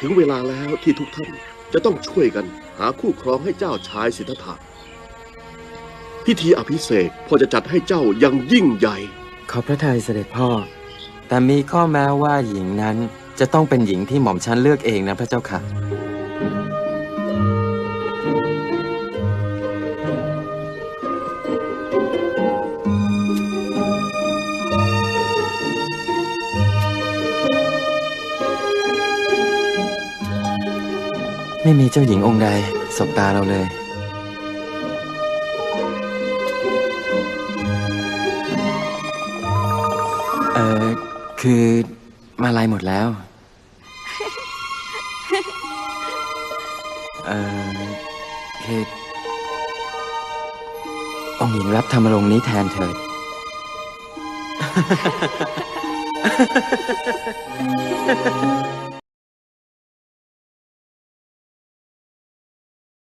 ถึงเวลาแล้วที่ทุกท่านจะต้องช่วยกันหาคู่ครองให้เจ้าชายสิทธัตถะพิธีอภิเษกพอจะจัดให้เจ้ายังยิ่งใหญ่ ขอพระทัยเสด็จพ่อ แต่มีข้อแม้ว่าหญิงนั้นจะต้องเป็นหญิงที่หม่อมชันเลือกเองนะพระเจ้าค่ะ ไม่มีเจ้าหญิงองค์ใดสบตาเราเลย เออคือมาลายหมดแล้ว เออคือองค์หญิงรับธรรมรงค์นี้แทนเถิด